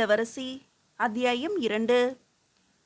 இளவரசி அத்தியாயம் இரண்டு.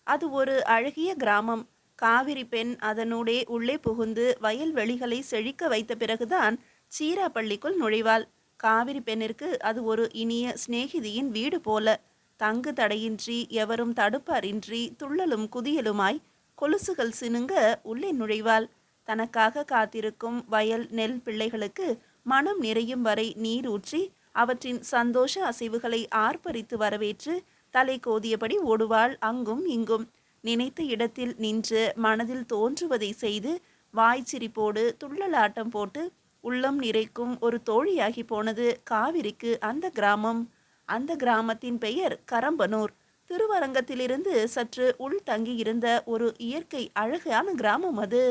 அது ஒரு அழகிய கிராமம். காவிரி பெண் அதனூடே உள்ளே புகுந்து வயல்வெளிகளை செழிக்க வைத்த பிறகுதான் சீராப்பள்ளிக்குள் நுழைவாள். காவிரி பெண்ணிற்கு அது ஒரு இனிய சிநேகிதியின் வீடு போல. தங்கு தடையின்றி எவரும் தடுப்பாரின்றி துள்ளலும் குதியலுமாய் கொலுசுகள் சினுங்க உள்ளே நுழைவாள். தனக்காக காத்திருக்கும் வயல் நெல் பிள்ளைகளுக்கு மனம் நிறையும் வரை நீர் ஊற்றி அவற்றின் சந்தோஷ அசைவுகளை ஆர்ப்பரித்து வரவேற்று தலை கோதியபடி ஓடுவாள் அங்கும் இங்கும். நினைத்த இடத்தில் நின்று மனதில் தோன்றுவதை செய்து வாய்ச்சிரிப்போடு துள்ளலாட்டம் போட்டு உள்ளம் நிறைக்கும் ஒரு தோழியாகி போனது காவிரிக்கு அந்த கிராமம். அந்த கிராமத்தின் பெயர் கரம்பனூர். திருவரங்கத்திலிருந்து சற்று உள் தங்கியிருந்த ஒரு இயற்கை அழகான கிராமம் அது.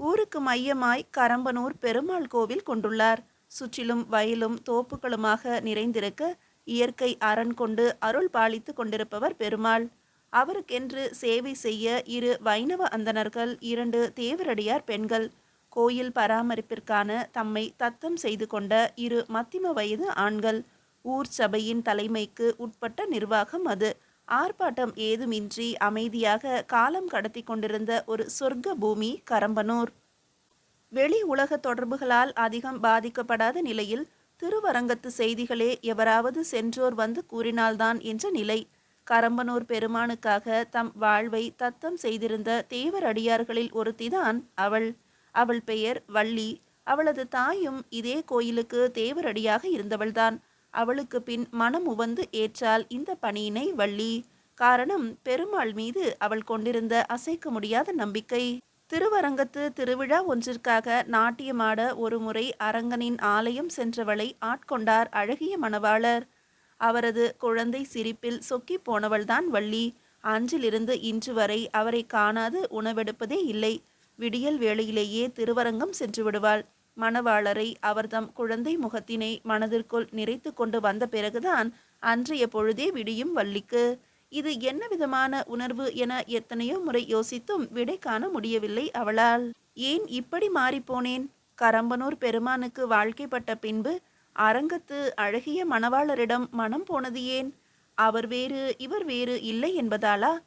ஊருக்கு மையமாய் கரம்பனூர் பெருமாள் கோவில் கொண்டுள்ளார். சுற்றிலும் வயலும் தோப்புகளுமாக நிறைந்திருக்க இயற்கை அரண் கொண்டு அருள் பாலித்து கொண்டிருப்பவர் பெருமாள். அவருக்கென்று சேவை செய்ய இரு வைணவ அந்தணர்கள் இரண்டு தேவரடியார் பெண்கள். கோயில் பராமரிப்பிற்கான தம்மை தத்தம் செய்து கொண்ட இரு மத்திம வயது ஆண்கள். ஊர் சபையின் தலைமைக்கு உட்பட்ட நிர்வாகம் அது. ஆர்ப்பாட்டம் ஏதுமின்றி அமைதியாக காலம் கடத்தி கொண்டிருந்த ஒரு சொர்க்க பூமி கரம்பனூர். வெளி உலக தொடர்புகளால் அதிகம் பாதிக்கப்படாத நிலையில் திருவரங்கத்து செய்திகளே எவராவது சென்றோர் வந்து கூறினால்தான் என்ற நிலை. கரம்பனூர் பெருமானுக்காக தம் வாழ்வை தத்தம் செய்திருந்த தேவரடியார்களில் ஒருத்திதான் அவள். அவள் பெயர் வள்ளி. அவளது தாயும் இதே கோயிலுக்கு தேவரடியாக இருந்தவள்தான். அவளுக்கு பின் மனம் உவந்து ஏற்றால் இந்த பணியினை வள்ளி. காரணம் பெருமாள் மீது அவள் கொண்டிருந்த அசைக்க முடியாத நம்பிக்கை. திருவரங்கத்து திருவிழா ஒன்றிற்காக நாட்டியமாட ஒருமுறை அரங்கனின் ஆலயம் சென்றவளை ஆட்கொண்டார் அழகிய மணவாளர். அவரது குழந்தை சிரிப்பில் சொக்கி போனவள்தான் வள்ளி. அன்றிலிருந்து இன்று வரை அவரை காணாது உணவெடுப்பதே இல்லை. விடியல் வேளையிலேயே திருவரங்கம் சென்று விடுவாள். மணவாளரை அவர்தம் குழந்தை முகத்தினை மனதிற்குள் நிறைத்து கொண்டு வந்த பிறகுதான் அன்றைய பொழுதே விடியும் வள்ளிக்கு. இது என்ன விதமான உணர்வு என எத்தனையோ முறை யோசித்தும் விடை காண முடியவில்லை அவளால். ஏன் இப்படி மாறிப்போனேன்? கரம்பனூர் பெருமானுக்கு வாழ்க்கைப்பட்ட பின்பு அரங்கத்து அழகிய மணவாளரிடம் மனம் போனது ஏன்? அவர் வேறு இவர் வேறு இல்லை என்பதாலா?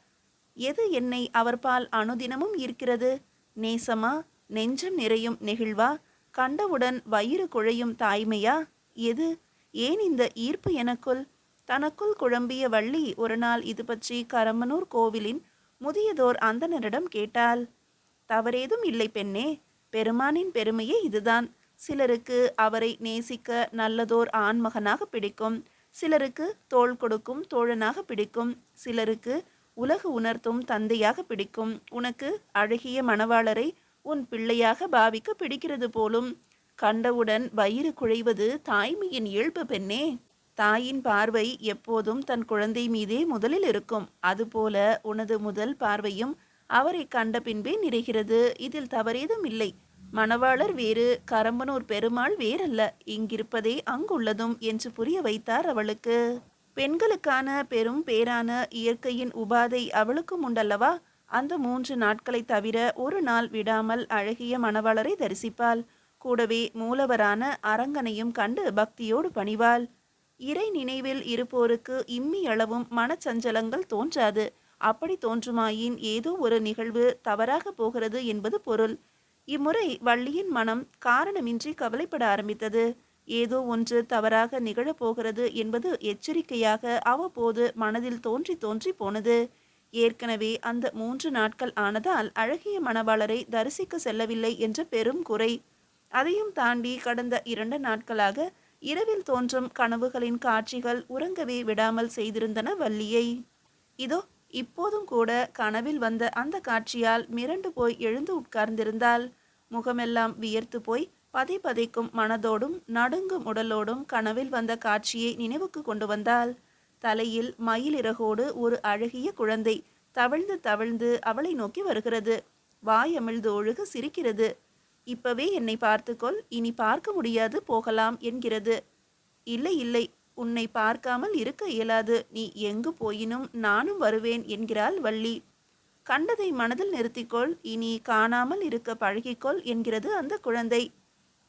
எது என்னை அவர்பால் அனுதினமும் இருக்கிறது நேசமா? நெஞ்சம் நிறையும் நெகிழ்வா? கண்டவுடன் வயிறு குழையும் தாய்மையா? எது? ஏன் இந்த ஈர்ப்பு எனக்குள்? தனக்குள் குழம்பிய வள்ளி ஒரு நாள் இது பற்றி கரமனூர் கோவிலின் முதியதோர் அந்தனரிடம் கேட்டாள். தவறேதும் இல்லை பெண்ணே பெருமானின் பெருமையே இதுதான். சிலருக்கு அவரை நேசிக்க நல்லதோர் ஆண்மகனாக பிடிக்கும். சிலருக்கு தோள் கொடுக்கும் தோழனாக பிடிக்கும். சிலருக்கு உலகு உணர்த்தும் தந்தையாக பிடிக்கும். உனக்கு அழகிய மணவாளரை உன் பிள்ளையாக பாவிக்க பிடிக்கிறது போலும். கண்டவுடன் வயிறு குழைவது தாய்மையின் இயல்பு பெண்ணே. தாயின் பார்வை எப்போதும் தன் குழந்தை மீதே முதலில் இருக்கும். அதுபோல உனது முதல் பார்வையும் அவரை கண்ட பின்பே நிறைகிறது. இதில் தவறேதும் இல்லை. மணவாளர் வேறு கரம்பனூர் பெருமாள் வேறல்ல. இங்கிருப்பதே அங்குள்ளதும் என்று புரிய வைத்தார் அவளுக்கு. பெண்களுக்கான பெரும் பேரான இயற்கையின் உபாதை அவளுக்கும் உண்டல்லவா? அந்த மூன்று நாட்களை தவிர ஒரு நாள் விடாமல் அழகிய மணவாளரை தரிசிப்பாள். கூடவே மூலவரான அரங்கனையும் கண்டு பக்தியோடு பணிவாள். இறை நினைவில் இருப்போருக்கு இம்மி அளவும் மனச்சஞ்சலங்கள் தோன்றாது. அப்படி தோன்றுமாயின் ஏதோ ஒரு நிகழ்வு தவறாக போகிறது என்பது பொருள். இம்முறை வள்ளியின் மனம் காரணமின்றி கவலைப்பட ஆரம்பித்தது. ஏதோ ஒன்று தவறாக நிகழப்போகிறது என்பது எச்சரிக்கையாக அவ்வப்போது மனதில் தோன்றி தோன்றி போனது. ஏற்கனவே அந்த மூன்று நாட்கள் ஆனதால் அழகிய மணவாளரை தரிசிக்க செல்லவில்லை என்ற பெரும் குறை. அதையும் தாண்டி கடந்த இரண்டு நாட்களாக இரவில் தோன்றும் கனவுகளின் காட்சிகள் உறங்கவே விடாமல் செய்திருந்தன வள்ளியை. இதோ இப்போதும் கூட கனவில் வந்த அந்த காட்சியால் மிரண்டு போய் எழுந்து உட்கார்ந்திருந்தாள். முகமெல்லாம் வியர்த்து போய் பதை பதைக்கும் மனதோடும் நடுங்கும் உடலோடும் கனவில் வந்த காட்சியை நினைவுக்கு கொண்டு வந்தாள். தலையில் மயிலிறகோடு ஒரு அழகிய குழந்தை தவிழ்ந்து தவிழ்ந்து அவளை நோக்கி வருகிறது. வாயமிழ்ந்து ஒழுக சிரிக்கிறது. இப்பவே என்னை பார்த்துக்கொள் இனி பார்க்க முடியாது போகலாம் என்கிறது. இல்லை இல்லை உன்னை பார்க்காமல் இருக்க இயலாது. நீ எங்கு போயினும் நானும் வருவேன் என்கிறாள் வள்ளி. கண்டதை மனதில் நிறுத்திக்கொள் இனி காணாமல் இருக்க பழகிக்கொள் என்கிறது அந்த குழந்தை.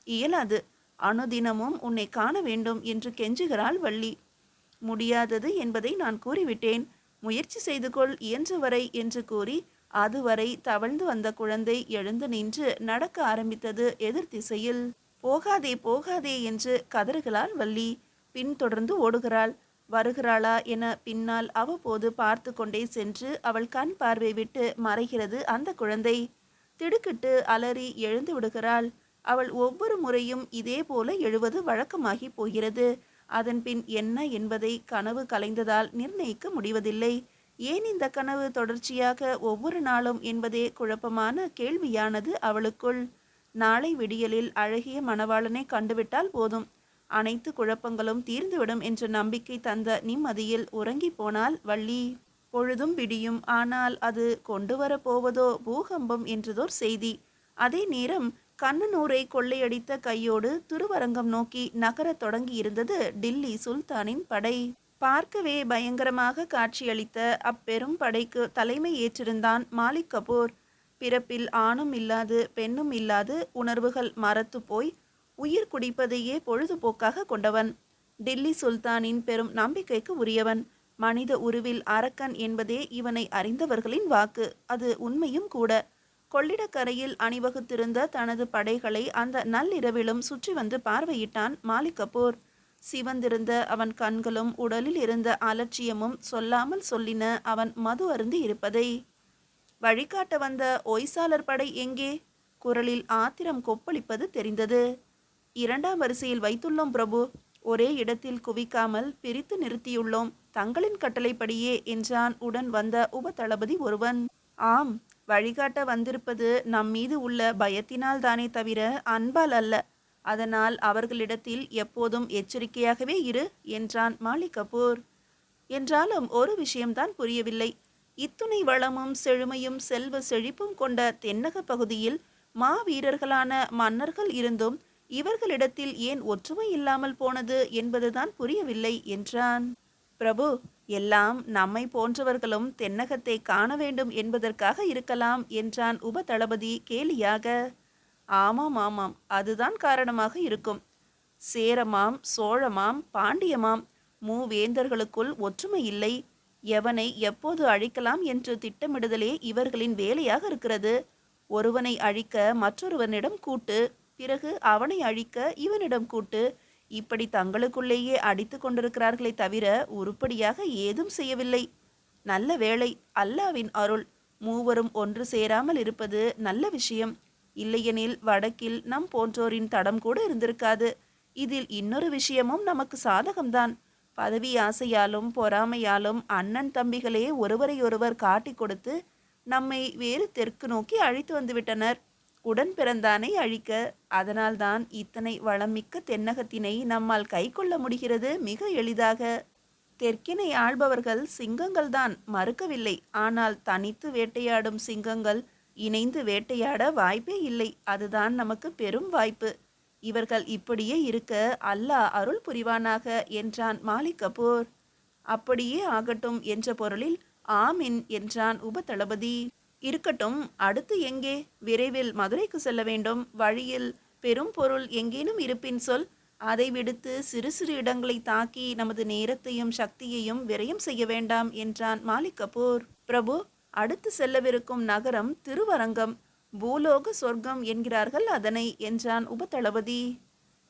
இயலாது அனுதினமும் உன்னை காண வேண்டும் என்று கெஞ்சுகிறாள் வள்ளி. முடியாதது என்பதை நான் கூறிவிட்டேன். முயற்சி செய்து கொள் இயன்றவரை என்று கூறி அதுவரை தவழ்ந்து வந்த குழந்தை எழுந்து நின்று நடக்க ஆரம்பித்தது எதிர் திசையில். போகாதே போகாதே என்று கதறுகிறாள் வள்ளி. பின்தொடர்ந்து ஓடுகிறாள். வருகிறாளா என பின்னால் அவ்வப்போது பார்த்து கொண்டே சென்று அவள் கண் பார்வை விட்டு மறைகிறது அந்த குழந்தை. திடுக்கிட்டு அலறி எழுந்து விடுகிறாள். அவள் ஒவ்வொரு முறையும் இதே போல எழுவது வழக்கமாகி போகிறது. அதன் பின் என்ன என்பதை கனவு கலைந்ததால் நிர்ணயிக்க முடிவதில்லை. ஏன் இந்த கனவு தொடர்ச்சியாக ஒவ்வொரு நாளும் என்பதே குழப்பமான கேள்வியானது அவளுக்குள். நாளை விடியலில் அழகிய மணவாளனை கண்டுவிட்டால் போதும். அனைத்து குழப்பங்களும் தீர்ந்துவிடும் என்ற நம்பிக்கை தந்த நிம்மதியில் உறங்கி போனால் வள்ளி. பொழுதும் விடியும் ஆனால் அது கொண்டு வரப்போவதோ பூகம்பம் என்றதோர் செய்தி. அதே நேரம் கண்ணனூரை கொள்ளையடித்த கையோடு திருவரங்கம் நோக்கி நகரத் தொடங்கி இருந்தது டில்லி சுல்தானின் படை. பார்க்கவே பயங்கரமாக காட்சியளித்த அப்பெரும் படைக்கு தலைமை ஏற்றிருந்தான் மாலிக் கபூர். பிறப்பில் ஆணும் இல்லாது பெண்ணும் இல்லாது உணர்வுகள் மறத்து போய் உயிர் குடிப்பதையே பொழுதுபோக்காக கொண்டவன். டில்லி சுல்தானின் பெரும் நம்பிக்கைக்கு உரியவன். மனித உருவில் அரக்கன் என்பதே இவனை அறிந்தவர்களின் வாக்கு. அது உண்மையும் கூட. கொள்ளிடக்கரையில் அணிவகுத்திருந்த தனது படைகளை அந்த நள்ளிரவிலும் சுற்றி வந்து பார்வையிட்டான் மாலிக் கபூர். சிவந்திருந்த அவன் கண்களும் உடலில் இருந்த அலட்சியமும் சொல்லாமல் சொல்லின அவன் மது அருந்தி இருப்பதை. வழிகாட்ட வந்த ஒய்சாளர் படை எங்கே? குரலில் ஆத்திரம் கொப்பளிப்பது தெரிந்தது. இரண்டாம் வரிசையில் வைத்துள்ளோம் பிரபு. ஒரே இடத்தில் குவிக்காமல் பிரித்து நிறுத்தியுள்ளோம். தங்களின் கட்டளைப்படியே என்றான் உடன் வந்த உப தளபதி ஒருவன். ஆம் வழிகாட்ட வந்திருப்பது நம் மீது உள்ள பயத்தினால் தானே தவிர அன்பால் அல்ல. அதனால் அவர்களிடத்தில் எப்போதும் எச்சரிக்கையாகவே இரு என்றான் மாலிக் கபூர். என்றாலும் ஒரு விஷயம்தான் புரியவில்லை. இத்துணை வளமும் செழுமையும் செல்வ செழிப்பும் கொண்ட தென்னக பகுதியில் மாவீரர்களான மன்னர்கள் இருந்தும் இவர்களிடத்தில் ஏன் ஒற்றுமை இல்லாமல் போனது என்பதுதான் புரியவில்லை என்றான். பிரபு எல்லாம் நம்மை போன்றவர்களும் தென்னகத்தை காண வேண்டும் என்பதற்காக இருக்கலாம் என்றான் உப தளபதி கேலியாக. ஆமாம் ஆமாம். அதுதான் காரணமாக இருக்கும். சேரமாம் சோழமாம் பாண்டியமாம் மூவேந்தர்களுக்குள் ஒற்றுமை இல்லை. எவனை எப்போது அழிக்கலாம் என்று திட்டமிடுதலே இவர்களின் வேலையாக இருக்கிறது. ஒருவனை அழிக்க மற்றொருவனிடம் கூட்டு பிறகு அவனை அழிக்க இவனிடம் கூட்டு. இப்படி தங்களுக்குள்ளேயே அடித்து கொண்டிருக்கிறார்களே தவிர உருப்படியாக ஏதும் செய்யவில்லை. நல்ல வேளை அல்லாவின் அருள் மூவரும் ஒன்று சேராமல் இருப்பது நல்ல விஷயம். இல்லையெனில் வடக்கில் நம் போன்றோரின் தடம் கூட இருந்திருக்காது. இதில் இன்னொரு விஷயமும் நமக்கு சாதகம்தான். பதவி ஆசையாலும் பொறாமையாலும் அண்ணன் தம்பிகளே ஒருவரையொருவர் காட்டிக் கொடுத்து நம்மை வேறு தெற்கு நோக்கி அழைத்து வந்துவிட்டனர். உடன் பிறந்தானை அழிக்க அதனால்தான் இத்தனை வளமிக்க தென்னகத்தினை நம்மால் கை கொள்ள முடிகிறது மிக எளிதாக. தெற்கினை ஆள்பவர்கள் சிங்கங்கள்தான் மறுக்கவில்லை. ஆனால் தனித்து வேட்டையாடும் சிங்கங்கள் இணைந்து வேட்டையாட வாய்ப்பே இல்லை. அதுதான் நமக்கு பெரும் வாய்ப்பு. இவர்கள் இப்படியே இருக்க அல்லாஹ் அருள் புரிவானாக என்றான் மாலிக் கபூர். அப்படியே ஆகட்டும் என்ற பொருளில் ஆமின் என்றான் உப தளபதி இருக்கட்டும் அடுத்து எங்கே? விரைவில் மதுரைக்கு செல்ல வேண்டும். வழியில் பெரும் பொருள் எங்கேனும் இருப்பின் சொல். அதை விடுத்து சிறு சிறு இடங்களை தாக்கி நமது நேரத்தையும் சக்தியையும் விரயம் செய்ய வேண்டாம் என்றான் மாலிக் கபூர். பிரபு அடுத்து செல்லவிருக்கும் நகரம் திருவரங்கம். பூலோக சொர்க்கம் என்கிறார்கள் அதனை என்றான் உபதளபதி.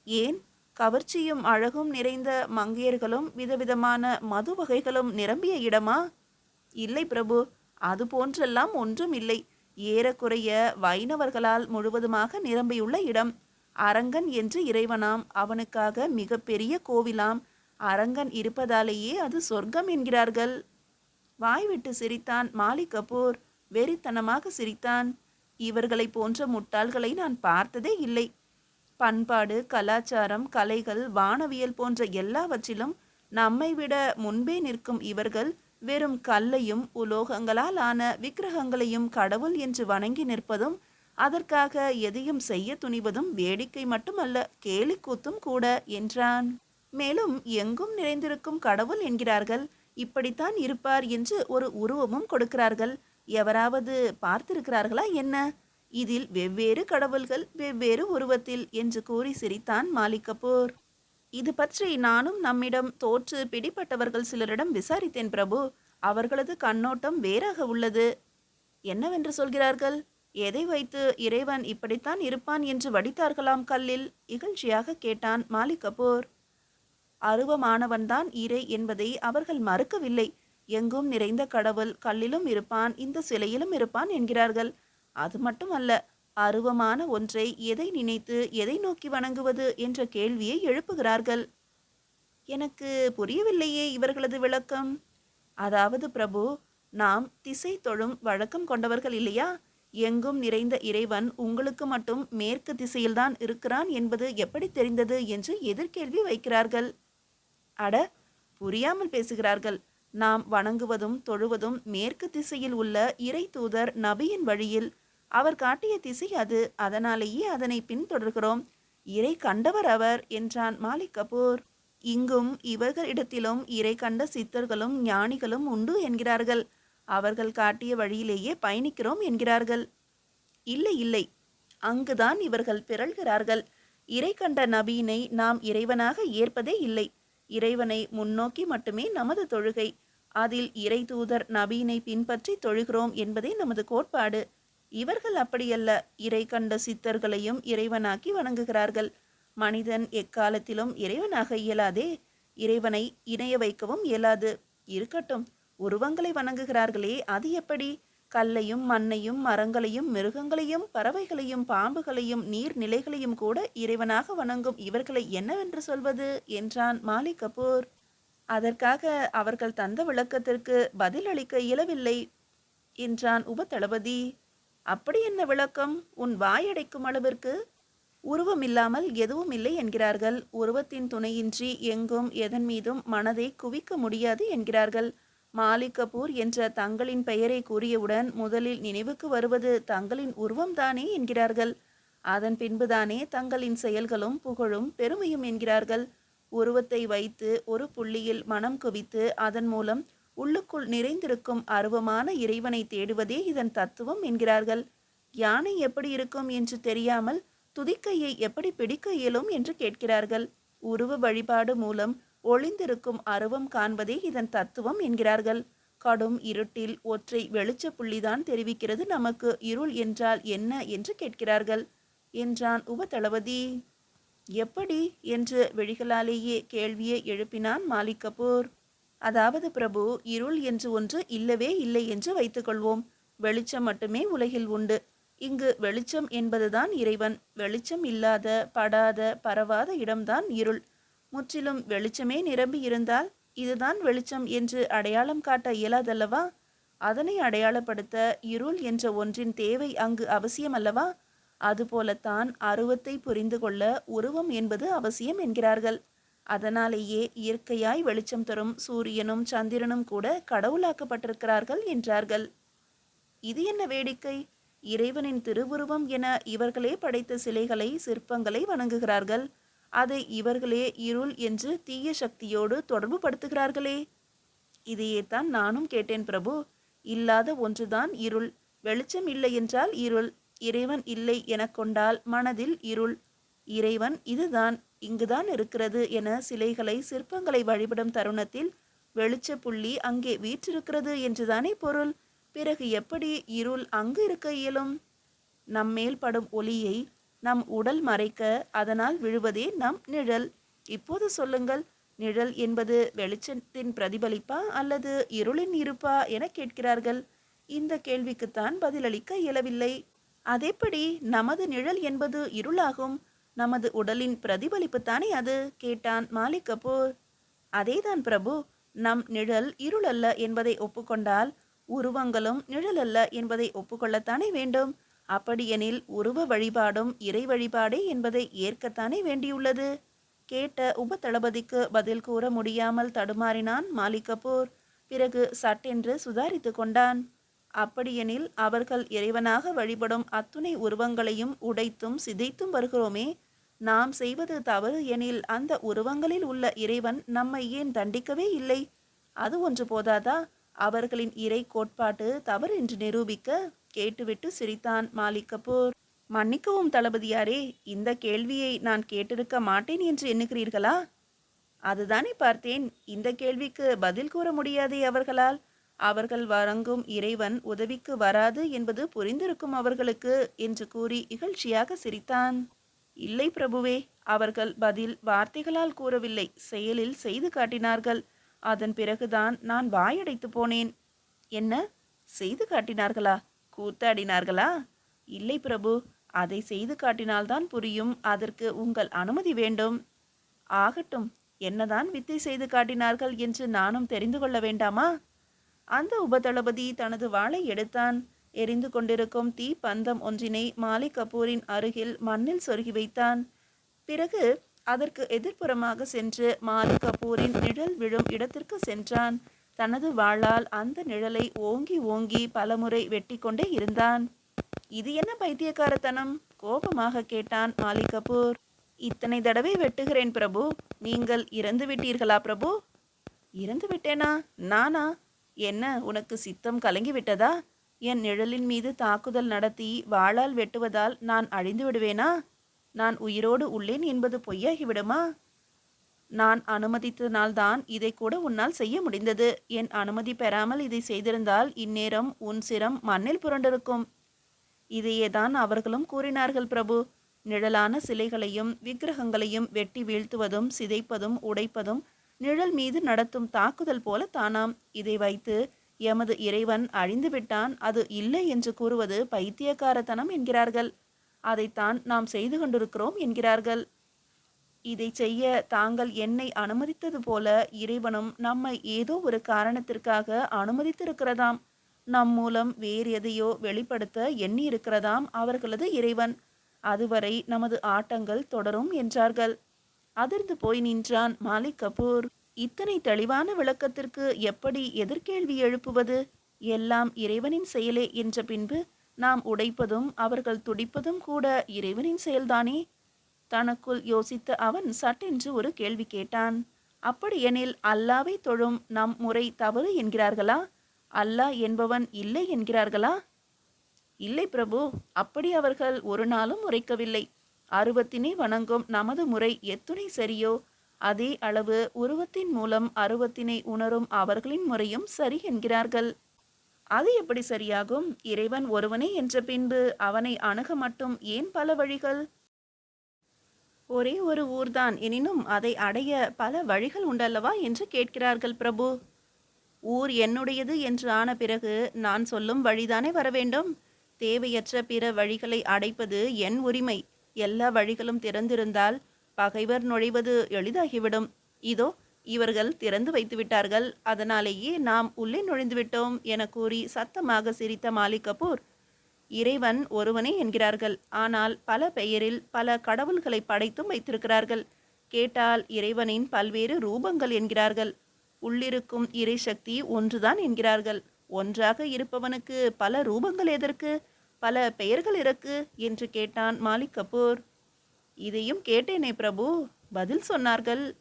ஏன்? கவர்ச்சியும் அழகும் நிறைந்த மங்கையர்களும் விதவிதமான மது வகைகளும் நிரம்பிய இடமா? இல்லை பிரபு அது போன்றெல்லாம் ஒன்றும் இல்லை. ஏறக்குறைய வைணவர்களால் முழுவதுமாக நிரம்பியுள்ள இடம். அரங்கன் என்று இறைவனாம் அவனுக்காக மிகப்பெரிய கோவிலாம். அரங்கன் இருப்பதாலேயே அது சொர்க்கம் என்கிறார்கள். வாய்விட்டு சிரித்தான் மாலிக் கபூர் வெறித்தனமாக சிரித்தான். இவர்களை போன்ற முட்டாள்களை நான் பார்த்ததே இல்லை. பண்பாடு கலாச்சாரம் கலைகள் வானவியல் போன்ற எல்லாவற்றிலும் நம்மை விட முன்பே நிற்கும் இவர்கள் வெறும் கல்லையும் உலோகங்களால் ஆன விக்கிரகங்களையும் கடவுள் என்று வணங்கி நிற்பதும் அதற்காக எதையும் செய்ய துணிவதும் வேடிக்கை மட்டுமல்ல கேலிக்கூத்தும் கூட என்றான். மேலும் எங்கும் நிறைந்திருக்கும் கடவுள் என்கிறார்கள். இப்படித்தான் இருப்பார் என்று ஒரு உருவமும் கொடுக்கிறார்கள். எவராவது பார்த்திருக்கிறார்களா என்ன? இதில் வெவ்வேறு கடவுள்கள் வெவ்வேறு உருவத்தில் என்று கூறி சிரித்தான் மாலிக் கபூர். இது பற்றி நானும் நம்மிடம் தோற்று பிடிப்பட்டவர்கள் சிலரிடம் விசாரித்தேன் பிரபு. அவர்களது கண்ணோட்டம் வேறாக உள்ளது. என்னவென்று சொல்கிறார்கள்? எதை வைத்து இறைவன் இப்படித்தான் இருப்பான் என்று வடித்தார்களாம் கல்லில்? இகழ்ச்சியாக கேட்டான் மாலிக் கபூர். அருவமானவன்தான் இறை என்பதை அவர்கள் மறுக்கவில்லை. எங்கும் நிறைந்த கடவுள் கல்லிலும் இருப்பான் இந்த சிலையிலும் இருப்பான் என்கிறார்கள். அது மட்டுமல்ல அருவமான ஒன்றை எதை நினைத்து எதை நோக்கி வணங்குவது என்ற கேள்வியை எழுப்புகிறார்கள். எனக்கு புரியவில்லையே இவர்களது விளக்கம். அதாவது பிரபு நாம் திசை தொழும் வழக்கம் கொண்டவர்கள் இல்லையா? எங்கும் நிறைந்த இறைவன் உங்களுக்கு மட்டும் மேற்கு திசையில்தான் இருக்கிறான் என்பது எப்படி தெரிந்தது என்று எதிர்கேள்வி வைக்கிறார்கள். அட புரியாமல் பேசுகிறார்கள். நாம் வணங்குவதும் தொழுவதும் மேற்கு திசையில் உள்ள இறை தூதர் நபியின் வழியில். அவர் காட்டிய திசை அது அதனாலேயே அதனை பின்தொடர்கிறோம். இறை கண்டவர் அவர் என்றான் மாலிக் கபூர். இங்கும் இவர்களிடத்திலும் இறை கண்ட சித்தர்களும் ஞானிகளும் உண்டு என்கிறார்கள். அவர்கள் காட்டிய வழியிலேயே பயணிக்கிறோம் என்கிறார்கள். இல்லை இல்லை. அங்குதான் இவர்கள் பிறழ்கிறார்கள். இறை கண்ட நபியினை நாம் இறைவனாக ஏற்பதே இல்லை. இறைவனை முன்னோக்கி மட்டுமே நமது தொழுகை. அதில் இறை தூதர் நபீனை பின்பற்றி தொழுகிறோம் என்பதே நமது கோட்பாடு. இவர்கள் அப்படியல்ல இறை கண்ட சித்தர்களையும் இறைவனாக்கி வணங்குகிறார்கள். மனிதன் எக்காலத்திலும் இறைவனாக இயலாதே. இறைவனை இணைய வைக்கவும் இயலாது. இருக்கட்டும் உருவங்களை வணங்குகிறார்களே அது எப்படி? கல்லையும் மண்ணையும் மரங்களையும் மிருகங்களையும் பறவைகளையும் பாம்புகளையும் நீர்நிலைகளையும் கூட இறைவனாக வணங்கும் இவர்களை என்னவென்று சொல்வது? என்றான் மாலிக் கபூர். அதற்காக அவர்கள் தந்த விளக்கத்திற்கு பதில் அளிக்க இயலவில்லை என்றான் உபதளபதி. அப்படி என்ன விளக்கம்? உன் வாயடைக்கும் அளவிற்கு? உருவம் இல்லாமல் எதுவும் இல்லை என்கிறார்கள். உருவத்தின் துணையின்றி எங்கும் எதன் மீதும் மனதை குவிக்க முடியாது என்கிறார்கள். மாலிக் கபூர் என்ற தங்களின் பெயரை கூறியவுடன் முதலில் நினைவுக்கு வருவது தங்களின் உருவம்தானே என்கிறார்கள். அதன் பின்புதானே தங்களின் செயல்களும் புகழும் பெருமையும் என்கிறார்கள். உருவத்தை வைத்து ஒரு புள்ளியில் மனம் குவித்து அதன் மூலம் உள்ளுக்குள் நிறைந்திருக்கும் அருவமான இறைவனை தேடுவதே இதன் தத்துவம் என்கிறார்கள். யானை எப்படி இருக்கும் என்று தெரியாமல் துதிக்கையை எப்படி பிடிக்க இயலும் என்று கேட்கிறார்கள். உருவ வழிபாடு மூலம் ஒளிந்திருக்கும் அருவம் காண்பதே இதன் தத்துவம் என்கிறார்கள். கடும் இருட்டில் ஒற்றை வெளிச்ச புள்ளிதான் தெரிவிக்கிறது நமக்கு இருள் என்றால் என்ன என்று கேட்கிறார்கள். என்றான் உபதளபதி. எப்படி? என்று விழிகளாலேயே கேள்வியை எழுப்பினான் மாலிக் கபூர். அதாவது பிரபு இருள் என்று ஒன்று இல்லவே இல்லை என்று வைத்துக்கொள்வோம். வெளிச்சம் மட்டுமே உலகில் உண்டு. இங்கு வெளிச்சம் என்பதுதான் இறைவன். வெளிச்சம் இல்லாத படாத பரவாத இடம்தான் இருள். முற்றிலும் வெளிச்சமே நிரம்பி இருந்தால் இதுதான் வெளிச்சம் என்று அடையாளம் காட்ட இயலாதல்லவா? அதனை அடையாளப்படுத்த இருள் என்ற ஒன்றின் தேவை அங்கு அவசியம் அல்லவா அதுபோலத்தான் அருவத்தை புரிந்து கொள்ள உருவம் என்பது அவசியம் என்கிறார்கள். அதனாலேயே இயற்கையாய் வெளிச்சம் தரும் சூரியனும் சந்திரனும் கூட கடவுளாக்கப்பட்டிருக்கிறார்கள் என்றார்கள். இது என்ன வேடிக்கை? இறைவனின் திருவுருவம் என இவர்களே படைத்த சிலைகளை சிற்பங்களை வணங்குகிறார்கள். அதை இவர்களே இருள் என்று தீய சக்தியோடு தொடர்பு படுத்துகிறார்களே இதையே தான் நானும் கேட்டேன் பிரபு. இல்லாத ஒன்றுதான் இருள். வெளிச்சம் இல்லை என்றால் இருள். இறைவன் இல்லை என கொண்டால் மனதில் இருள். இறைவன் இதுதான். இங்குதான் இருக்கிறது என சிலைகளை சிற்பங்களை வழிபடும் தருணத்தில் வெளிச்ச புள்ளி அங்கே வீற்றிருக்கிறது என்றுதானே பொருள். பிறகு எப்படி இருள் அங்கு இருக்க இயலும்? நம்மேல் படும் ஒளியை நம் உடல் மறைக்க அதனால் விழுவதே நம் நிழல். இப்போது சொல்லுங்கள் நிழல் என்பது வெளிச்சத்தின் பிரதிபலிப்பா அல்லது இருளின் இருப்பா என கேட்கிறார்கள். இந்த கேள்விக்குத்தான் பதிலளிக்க இயலவில்லை. அதேபடி நமது நிழல் என்பது இருளாகும். நமது உடலின் பிரதிபலிப்பு தானே அது கேட்டான் மாலிக் கபூர். அதேதான் பிரபு நம் நிழல் இருளல்ல என்பதை ஒப்புக்கொண்டால் உருவங்களும் நிழலல்ல என்பதை ஒப்புக்கொள்ளத்தானே வேண்டும்? அப்படியெனில் உருவ வழிபாடும் இறை வழிபாடே என்பதை ஏற்கத்தானே வேண்டியுள்ளது. கேட்ட உப தளபதிக்கு பதில் கூற முடியாமல் தடுமாறினான் மாலிக் கபூர். பிறகு சட்டென்று சுதாரித்து கொண்டான். அப்படியெனில் அவர்கள் இறைவனாக வழிபடும் அத்துணை உருவங்களையும் உடைத்தும் சிதைத்தும் வருகிறோமே. நாம் செய்வது தவறு எனில் அந்த உருவங்களில் உள்ள இறைவன் நம்மை ஏன் தண்டிக்கவே இல்லை? அது ஒன்று போதாதா? அவர்களின் இறை கோட்பாட்டு தவறு என்று நிரூபிக்க கேட்டுவிட்டு சிரித்தான் மாலிக் கபூர் மன்னிக்கவும் தளபதியாரே இந்த கேள்வியை நான் கேட்டிருக்க மாட்டேன் என்று எண்ணுகிறீர்களா? அதுதானே பார்த்தேன். இந்த கேள்விக்கு பதில் கூற முடியாதே அவர்களால். அவர்கள் வழங்கும் இறைவன் உதவிக்கு வராது என்பது புரிந்திருக்கும் அவர்களுக்கு என்று கூறி இகழ்ச்சியாக சிரித்தான். இல்லை பிரபுவே அவர்கள் பதில் வார்த்தைகளால் கூறவில்லை. செயலில் செய்து காட்டினார்கள். அதன் பிறகுதான் நான் வாயடைத்து போனேன். என்ன? செய்து காட்டினார்களா? கூத்தாடினார்களா? இல்லை பிரபு அதை செய்து காட்டினால்தான் புரியும். அதற்கு உங்கள் அனுமதி வேண்டும். ஆகட்டும் என்னதான் வித்தை செய்து காட்டினார்கள் என்று நானும் தெரிந்து கொள்ள வேண்டாமா? அந்த உபதளபதி தனது வாளை எடுத்தான். எரிந்து கொண்டிருக்கும் தீ பந்தம் ஒன்றினை மாலிக் கபூரின் அருகில் மண்ணில் சொருகி வைத்தான். பிறகு அதற்கு எதிர்ப்புறமாக சென்று மாலிக் கபூரின் நிழல் விழும் இடத்திற்கு சென்றான். தனது வாளால் அந்த நிழலை ஓங்கி ஓங்கி பலமுறை வெட்டி கொண்டே இருந்தான். இது என்ன பைத்தியக்காரத்தனம்? கோபமாக கேட்டான் மாலிக் கபூர். இத்தனை தடவை வெட்டுகிறேன் பிரபு. நீங்கள் இறந்து விட்டீர்களா பிரபு? இறந்து விட்டேனா? நானா? என்ன உனக்கு சித்தம் கலங்கி விட்டதா? என் நிழலின் மீது தாக்குதல் நடத்தி வாளால் வெட்டுவதால் நான் அழிந்து விடுவேனா? நான் உயிரோடு உள்ளேன் என்பது பொய்யாகிவிடுமா? நான் அனுமதித்தனால்தான் இதை கூட உன்னால் செய்ய முடிந்தது. என் அனுமதி பெறாமல் இதை செய்திருந்தால் இந்நேரம் உன் சிரம் மண்ணில் புரண்டிருக்கும். இதையேதான் அவர்களும் கூறினார்கள் பிரபு. நிழலான சிலைகளையும் விக்கிரகங்களையும் வெட்டி வீழ்த்துவதும் சிதைப்பதும் உடைப்பதும் நிழல் மீது நடத்தும் தாக்குதல் போல தானாம். இதை வைத்து எமது இறைவன் அழிந்து விட்டான். அது இல்லை என்று கூறுவது பைத்தியக்காரத்தனம் என்கிறார்கள். அதைத்தான் நாம் செய்து கொண்டிருக்கிறோம் என்கிறார்கள். இதை செய்ய தாங்கள் என்னை அனுமதித்தது போல இறைவனும் நம்மை ஏதோ ஒரு காரணத்திற்காக அனுமதித்திருக்கிறதாம். நம் மூலம் வேறு எதையோ வெளிப்படுத்த எண்ணி இருக்கிறதாம் அவர்களது இறைவன். அதுவரை நமது ஆட்டங்கள் தொடரும் என்றார்கள். அதிர்ந்து போய் நின்றான் மாலிக் கபூர். இத்தனை தெளிவான விளக்கத்திற்கு எப்படி எதிர்கேள்வி எழுப்புவது? எல்லாம் இறைவனின் செயலே என்ற பின்பு நாம் உடைப்பதும் அவர்கள் துடிப்பதும் கூட இறைவனின் செயல்தானே? தனக்குள் யோசித்த அவன் சட்டென்று ஒரு கேள்வி கேட்டான். அப்படியெனில் அல்லாவை தொழும் நம் முறை தவறு என்கிறார்களா? அல்லாஹ் என்பவன் இல்லை என்கிறார்களா? இல்லை பிரபு அப்படி அவர்கள் ஒரு நாளும் உரைக்கவில்லை அருவத்தினை வணங்கும் நமது முறை எத்துணை சரியோ? அதே அளவு உருவத்தின் மூலம் அருவத்தினை உணரும் அவர்களின் முறையும் சரி என்கிறார்கள். அது எப்படி சரியாகும்? இறைவன் ஒருவனே என்ற பின்பு அவனை அணுக மட்டும் ஏன் பல வழிகள்? ஒரே ஒரு ஊர்தான். எனினும் அதை அடைய பல வழிகள் உண்டல்லவா என்று கேட்கிறார்கள் பிரபு. ஊர் என்னுடையது என்று ஆன பிறகு நான் சொல்லும் வழிதானே வர வேண்டும் தேவையற்ற பிற வழிகளை அடைப்பது என் உரிமை. எல்லா வழிகளும் திறந்திருந்தால் பகைவர் நுழைவது எளிதாகிவிடும். இதோ இவர்கள் திறந்து வைத்து விட்டார்கள் அதனாலேயே நாம் உள்ளே நுழைந்து விட்டோம் என கூறி சத்தமாக சிரித்த மாலிக் கபூர் இறைவன் ஒருவனே என்கிறார்கள். ஆனால் பல பெயரில் பல கடவுள்களை படைத்தும் வைத்திருக்கிறார்கள். கேட்டால் இறைவனின் பல்வேறு ரூபங்கள் என்கிறார்கள். உள்ளிருக்கும் இறை சக்தி ஒன்றுதான் என்கிறார்கள். ஒன்றாக இருப்பவனுக்கு பல ரூபங்கள் எதற்கு? பல பெயர்கள் இருக்கு என்று கேட்டான் மாலிக் கபூர். இதையும் கேட்டேனே பிரபு. பதில் சொன்னார்கள்.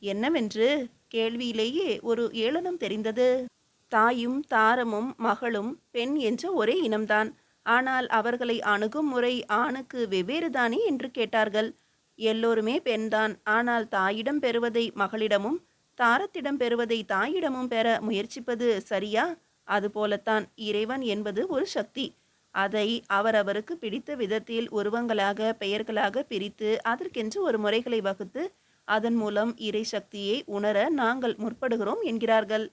என்னவென்று? கேள்வியிலேயே ஒரு ஏளனம் தெரிந்தது. தாயும் தாரமும் மகளும் பெண் என்ற ஒரே இனம்தான். ஆனால் அவர்களை அணுகும் முறை ஆணுக்கு வெவ்வேறுதானே என்று கேட்டார்கள். எல்லோருமே பெண்தான். ஆனால் தாயிடம் பெறுவதை மகளிடமும் தாரத்திடம் பெறுவதை தாயிடமும் பெற முயற்சிப்பது சரியா? அதுபோலத்தான் இறைவன் என்பது ஒரு சக்தி. அதை அவரவருக்கு பிடித்த விதத்தில் உருவங்களாக பெயர்களாக பிரித்து அதற்கென்று ஒரு முறைகளை வகுத்து அதன் மூலம் இறை சக்தியை உணர நாங்கள் முற்படுகிறோம் என்கிறார்கள்.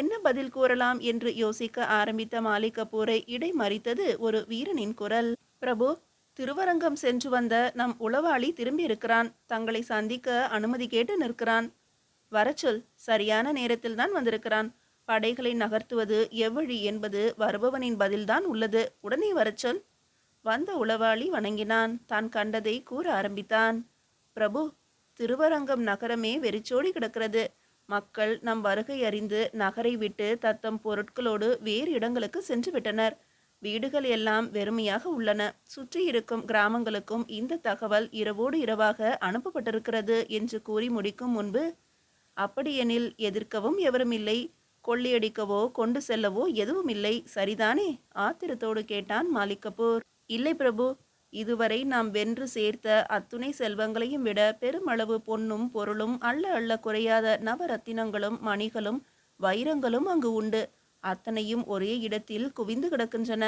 என்ன பதில் கூறலாம் என்று யோசிக்க ஆரம்பித்த மாலிக் கபூரை இடைமறித்தது ஒரு வீரனின் குரல். பிரபு திருவரங்கம் சென்று வந்த நம் உளவாளி திரும்பி இருக்கிறான் தங்களை சந்திக்க அனுமதி கேட்டு நிற்கிறான். வரச்சொல் சரியான நேரத்தில் தான் வந்திருக்கிறான். படைகளை நகர்த்துவது எவ்வழி என்பது வருபவனின் பதில்தான் உள்ளது. உடனே வரச்சொல் வந்த உளவாளி வணங்கினான். தான் கண்டதை கூற ஆரம்பித்தான். பிரபு திருவரங்கம் நகரமே வெறிச்சோடி கிடக்கிறது. மக்கள் நம் வருகை அறிந்து நகரை விட்டு தத்தம் பொருட்களோடு வேறு இடங்களுக்கு சென்று விட்டனர். வீடுகள் எல்லாம் வெறுமையாக உள்ளன. சுற்றி இருக்கும் கிராமங்களுக்கும் இந்த தகவல் இரவோடு இரவாக அனுப்பப்பட்டிருக்கிறது என்று கூறி முடிக்கும் முன்பு அப்படியெனில் எதிர்க்கவும் எவரும் இல்லை. கொள்ளையடிக்கவோ கொண்டு செல்லவோ எதுவும் இல்லை. சரிதானே? ஆத்திரத்தோடு கேட்டான் மாலிக் கபூர். இல்லை பிரபு இதுவரை நாம் வென்று சேர்த்த அத்துணை செல்வங்களையும் விட பெருமளவு பொன்னும் பொருளும் அள்ள அள்ள குறையாத நவரத்தினங்களும் மணிகளும் வைரங்களும் அங்கு உண்டு. அத்தனையும் ஒரே இடத்தில் குவிந்து கிடக்கின்றன.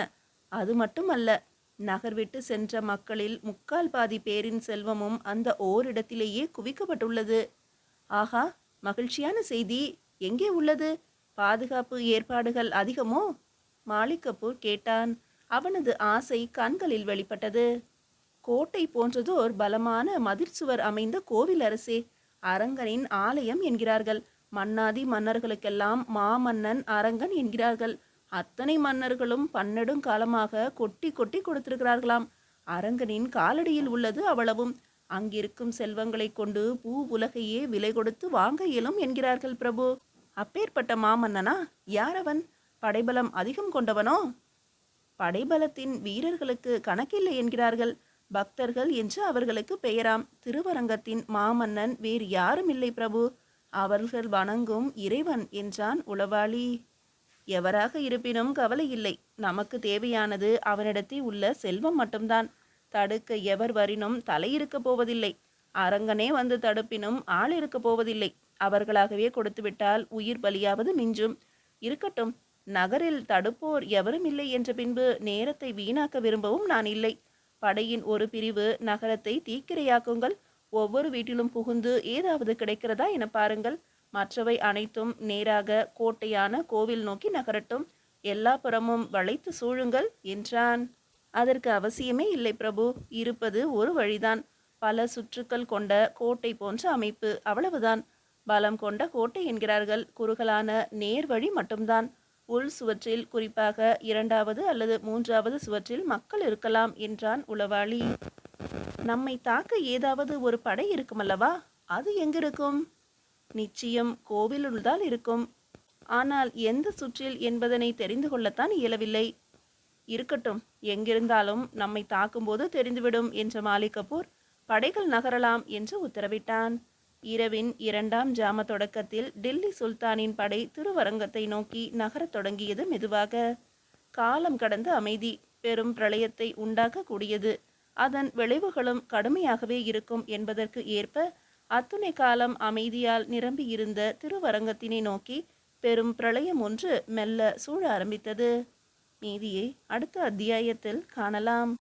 அது மட்டுமல்ல நகர் விட்டு சென்ற மக்களில் முக்கால் பாதி பேரின் செல்வமும் அந்த ஓரிடத்திலேயே குவிக்கப்பட்டுள்ளது. ஆஹா மகிழ்ச்சியான செய்தி. எங்கே உள்ளது? பாதுகாப்பு ஏற்பாடுகள் அதிகமோ? மாலிக் கபூர் கேட்டான். அவனது ஆசை கண்களில் வெளிப்பட்டது. கோட்டை போன்றதோர் பலமான மதிர்ச்சுவர் அமைந்த கோவில் அரசே அரங்கனின் ஆலயம் என்கிறார்கள். மன்னாதி மன்னர்களுக்கெல்லாம் மாமன்னன் அரங்கன் என்கிறார்கள். அத்தனை மன்னர்களும் பன்னெடும் காலமாக கொட்டி கொட்டி கொடுத்திருக்கிறார்களாம். அரங்கனின் காலடியில் உள்ளது அவ்வளவும். அங்கிருக்கும் செல்வங்களை கொண்டு பூ உலகையே விலை கொடுத்து வாங்க இயலும் என்கிறார்கள் பிரபு. அப்பேற்பட்ட மாமன்னனா? யாரவன் படைபலம் அதிகம் கொண்டவனோ? படைபலத்தின் வீரர்களுக்கு கணக்கில்லை என்கிறார்கள். பக்தர்கள் என்று அவர்களுக்கு பெயராம். திருவரங்கத்தின் மாமன்னன் வேறு யாரும் இல்லை பிரபு. அவர்கள் வணங்கும் இறைவன் என்றான் உளவாளி. எவராக இருப்பினும் கவலை இல்லை. நமக்கு தேவையானது அவனிடத்தில் உள்ள செல்வம் மட்டும்தான். தடுக்க எவர் வரினும் தலை இருக்கப் போவதில்லை. அரங்கனே வந்து தடுப்பினும் ஆள் இருக்கப் போவதில்லை. அவர்களாகவே கொடுத்துவிட்டால் உயிர் பலியாவது மிஞ்சும். இருக்கட்டும் நகரில் தடுப்போர் எவரும் இல்லை என்ற பின்பு நேரத்தை வீணாக்க விரும்பவும் நான் இல்லை. படையின் ஒரு பிரிவு நகரத்தை தீக்கிரையாக்குங்கள். ஒவ்வொரு வீட்டிலும் புகுந்து ஏதாவது கிடைக்கிறதா என பாருங்கள். மற்றவை அனைத்தும் நேராக கோட்டையான கோவில் நோக்கி நகரட்டும். எல்லா புறமும் வளைத்து சூழுங்கள் என்றான். அதற்கு அவசியமே இல்லை பிரபு. இருப்பது ஒரு வழிதான். பல சுற்றுக்கள் கொண்ட கோட்டை போன்ற அமைப்பு அவ்வளவுதான். பலம் கொண்ட கோட்டை என்கிறார்கள். குறுகலான நேர் வழி மட்டும்தான். உள் சுவற்றில் குறிப்பாக இரண்டாவது அல்லது மூன்றாவது சுவற்றில் மக்கள் இருக்கலாம் என்றான் உளவாளி. நம்மை தாக்க ஏதாவது ஒரு படை இருக்குமல்லவா அது எங்கிருக்கும்? நிச்சயம் கோவிலுள்தான் இருக்கும். ஆனால் எந்த சுற்றில் என்பதனை தெரிந்து கொள்ளத்தான் இயலவில்லை. இருக்கட்டும் எங்கிருந்தாலும் நம்மை தாக்கும்போது தெரிந்துவிடும் என்ற மாலிக் கபூர். படைகள் நகரலாம் என்று உத்தரவிட்டான். இரவின் இரண்டாம் ஜாம தொடக்கத்தில் டில்லி சுல்தானின் படை திருவரங்கத்தை நோக்கி நகரத் தொடங்கியது மெதுவாக. காலம் கடந்த அமைதி பெரும் பிரளயத்தை உண்டாக்கக்கூடியது. அதன் விளைவுகளும் கடுமையாகவே இருக்கும் என்பதற்கு ஏற்ப அத்துணை காலம் அமைதியால் நிரம்பியிருந்த திருவரங்கத்தினை நோக்கி பெரும் பிரளயம் ஒன்று மெல்ல சூழ ஆரம்பித்தது. மீதியை அடுத்த அத்தியாயத்தில் காணலாம்.